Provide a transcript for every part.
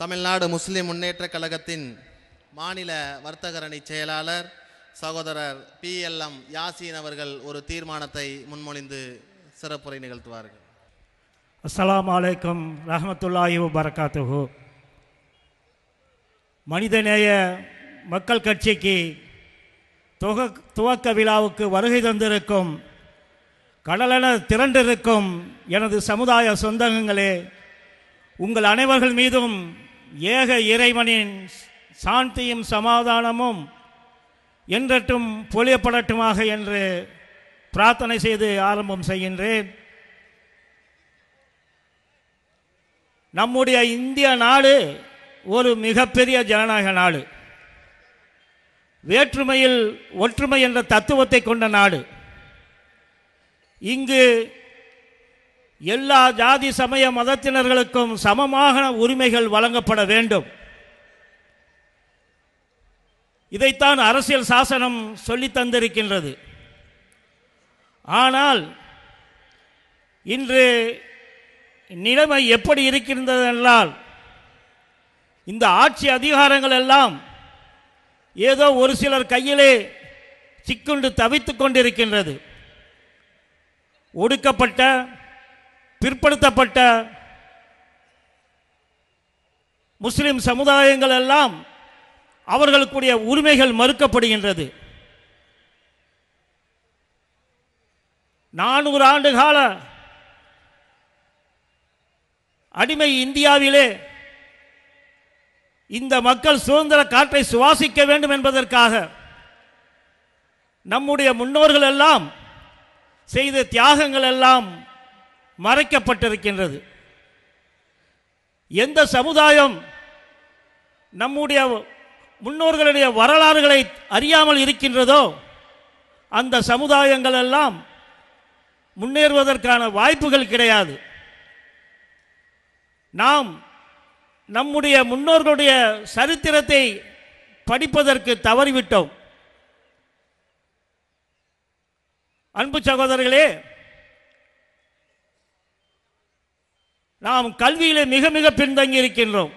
தமிழ்நாடு முஸ்லிம் முன்னேற்றக் கழகத்தின் மாநில வர்த்தகரணி செயலாளர் சகோதரர் பி எல் எம் யாசீன் அவர்கள் ஒரு தீர்மானத்தை முன்மொழிந்து சிறப்புரை நிகழ்த்துவார்கள். அஸ்லாம் அலைக்கும் ரஹமத்துல்லாஹி வரகாத்துஹு மனிதநேய மக்கள் கட்சிக்கு துவக்க துவக்க விழாவுக்கு வருகை தந்திருக்கும் கடலென திரண்டிருக்கும் எனது சமுதாய சொந்தங்களே உங்கள் அனைவர்கள் மீதும் ஏக இறைவனின் சாந்தியும் சமாதானமும் என்றட்டும் பொழியப்படட்டுமாக என்று பிரார்த்தனை செய்து ஆரம்பம் செய்கின்றேன். நம்முடைய இந்திய நாடு ஒரு மிகப்பெரிய ஜனநாயக நாடு. வேற்றுமையில் ஒற்றுமை என்ற தத்துவத்தை கொண்ட நாடு. இங்கு எல்லா ஜாதி சமய மதத்தினர்களுக்கும் சமமாக உரிமைகள் வழங்கப்பட வேண்டும். இதைத்தான் அரசியல் சாசனம் சொல்லி தந்திருக்கின்றது. ஆனால் இன்று நிலைமை எப்படி இருக்கின்றது என்றால் இந்த ஆட்சி அதிகாரங்கள் எல்லாம் ஏதோ ஒரு சிலர் கையிலே சிக்குண்டு தவித்துக் கொண்டிருக்கின்றது. ஒடுக்கப்பட்ட பிற்படுத்தப்பட்ட முஸ்லிம் சமுதாயங்கள் எல்லாம் அவர்களுக்குடைய உரிமைகள் மறுக்கப்படுகின்றது. நானூறு ஆண்டு கால அடிமை இந்தியாவிலே இந்த மக்கள் சுதந்திர காற்றை சுவாசிக்க வேண்டும் என்பதற்காக நம்முடைய முன்னோர்கள் எல்லாம் செய்த தியாகங்கள் எல்லாம் மறைக்கப்பட்டிருக்கின்றது. எந்த சமுதாயம் நம்முடைய முன்னோர்களுடைய வரலாறுகளை அறியாமல் இருக்கின்றதோ அந்த சமுதாயங்கள் எல்லாம் முன்னேறுவதற்கான வாய்ப்புகள் கிடையாது. நாம் நம்முடைய முன்னோர்களுடைய சரித்திரத்தை படிப்பதற்கு தவறிவிட்டோம். அன்பு சகோதரர்களே நாம் கல்வியிலே மிக மிக பின்தங்கி இருக்கின்றோம்.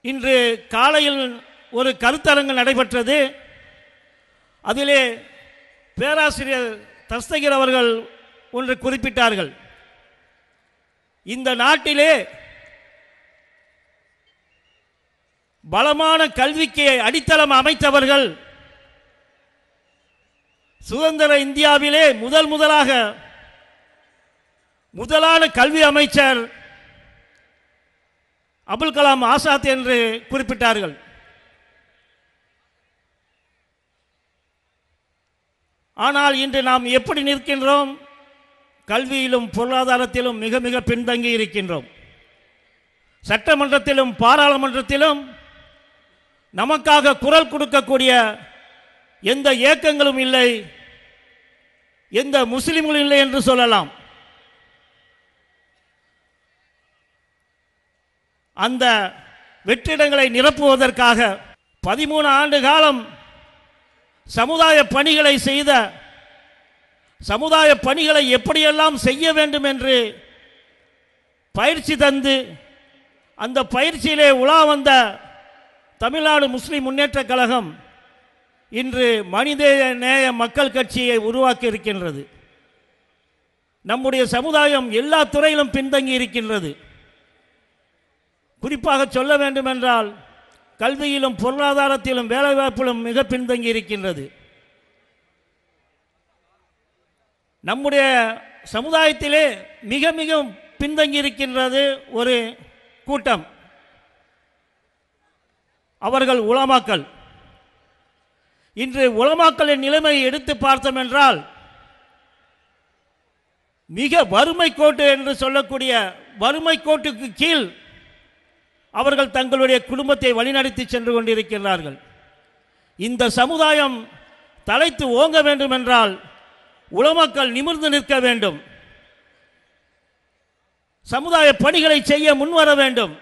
இன்று காலையில் ஒரு கருத்தரங்கு நடைபெற்றது. அதிலே பேராசிரியர் தஸ்தகிர் அவர்கள் ஒன்று குறிப்பிட்டார்கள். இந்த நாட்டிலே பலமான கல்விக்கு அடித்தளம் அமைத்தவர்கள் சுதந்திர இந்தியாவிலே முதல் முதலாக முதலான கல்வி அமைச்சர் அபுல் கலாம் ஆசாத் என்று குறிப்பிட்டார்கள். ஆனால் இன்று நாம் எப்படி நிற்கின்றோம்? கல்வியிலும் பொருளாதாரத்திலும் மிக மிக பின்தங்கி இருக்கின்றோம். சட்டமன்றத்திலும் பாராளுமன்றத்திலும் நமக்காக குரல் கொடுக்கக்கூடிய எந்த இயக்கங்களும் இல்லை எந்த முஸ்லிம்களும் இல்லை என்று சொல்லலாம். அந்த வெற்றிடங்களை நிரப்புவதற்காக பதிமூணு ஆண்டு காலம் சமுதாய பணிகளை செய்த சமுதாய பணிகளை எப்படியெல்லாம் செய்ய வேண்டும் என்று பயிற்சி தந்து அந்த பயிற்சியிலே உலா வந்த தமிழ்நாடு முஸ்லிம் முன்னேற்றக் கழகம் இன்று மனித நேய மக்கள் கட்சியை உருவாக்கி இருக்கின்றது. நம்முடைய சமுதாயம் எல்லா துறையிலும் பின்தங்கி இருக்கின்றது. குறிப்பாக சொல்ல வேண்டுமென்றால் கல்வியிலும் பொருளாதாரத்திலும் வேலைவாய்ப்பிலும் மிக பின்தங்கி இருக்கின்றது. நம்முடைய சமுதாயத்திலே மிக மிக பின்தங்கி இருக்கின்றது ஒரு கூட்டம். அவர்கள் உலமாக்கல் இன்று உலமாக்களின் நிலைமையை எடுத்து பார்த்தோம் என்றால் மிக வறுமை கோட்டு என்று சொல்லக்கூடிய வறுமை கோட்டுக்கு கீழ் அவர்கள் தங்களுடைய குடும்பத்தை வழிநடத்தி சென்று கொண்டிருக்கிறார்கள். இந்த சமுதாயம் தலைத்து ஓங்க வேண்டும் என்றால் உளமக்கள் நிமிர்ந்து நிற்க வேண்டும். சமுதாய பணிகளை செய்ய முன்வர வேண்டும்.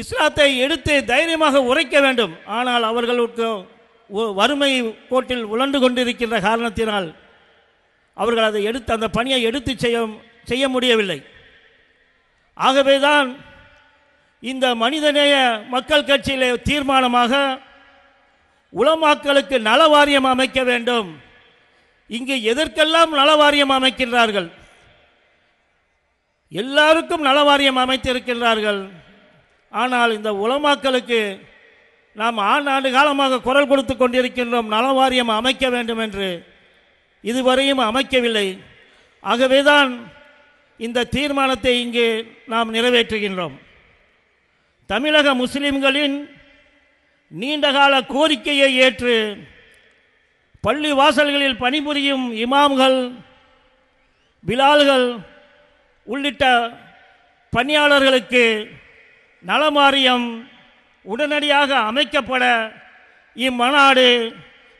இஸ்லாத்தை எடுத்து தைரியமாக உரைக்க வேண்டும். ஆனால் அவர்களுக்கு வறுமை கோட்டில் உழண்டு கொண்டிருக்கின்ற காரணத்தினால் அவர்கள் அதை எடுத்து அந்த பணியை எடுத்து செய்ய செய்ய முடியவில்லை. ஆகவேதான் இந்த மனிதநேய மக்கள் கட்சியிலே தீர்மானமாக உளமாக்களுக்கு நல வாரியம் அமைக்க வேண்டும். இங்கு எதற்கெல்லாம் நல வாரியம் அமைக்கின்றார்கள்? எல்லாருக்கும் நல வாரியம் அமைத்திருக்கின்றார்கள். ஆனால் இந்த உளமாக்களுக்கு நாம் ஆண்டாண்டு காலமாக குரல் கொடுத்து கொண்டிருக்கின்றோம் நல வாரியம் அமைக்க வேண்டும் என்று. இதுவரையும் அமைக்கவில்லை. ஆகவேதான் இந்த தீர்மானத்தை இங்கு நாம் நிறைவேற்றுகின்றோம். தமிழக முஸ்லிம்களின் நீண்டகால கோரிக்கையை ஏற்று பள்ளி வாசல்களில் பணிபுரியும் இமாம்கள் பிலால்கள் உள்ளிட்ட பணியாளர்களுக்கு நலமாரியம் உடனடியாக அமைக்கப்பட இம்மாநாடு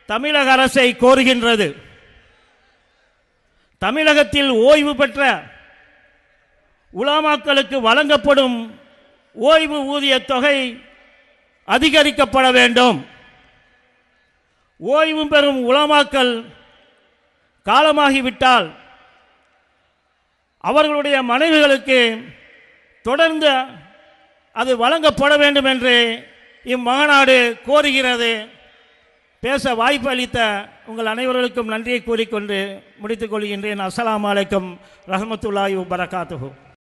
தமிழக அரசை கோருகின்றது. தமிழகத்தில் ஓய்வு பெற்ற உலாமாக்களுக்கு வழங்கப்படும் ஓய்வு ஊதிய தொகை அதிகரிக்கப்பட வேண்டும். ஓய்வு பெறும் உலமாக்கள் காலமாகிவிட்டால் அவர்களுடைய மனைவிகளுக்கு தொடர்ந்து அது வழங்கப்பட வேண்டும் என்று இம்மாநாடு கோருகிறது. பேச வாய்ப்பு அளித்த உங்கள் அனைவர்களுக்கும் நன்றியை கூறிக்கொண்டு முடித்துக் கொள்கின்றேன். அஸ்லாம் வலைக்கம் ரஹமத்துல்லாஹி வபரகாத்துஹு.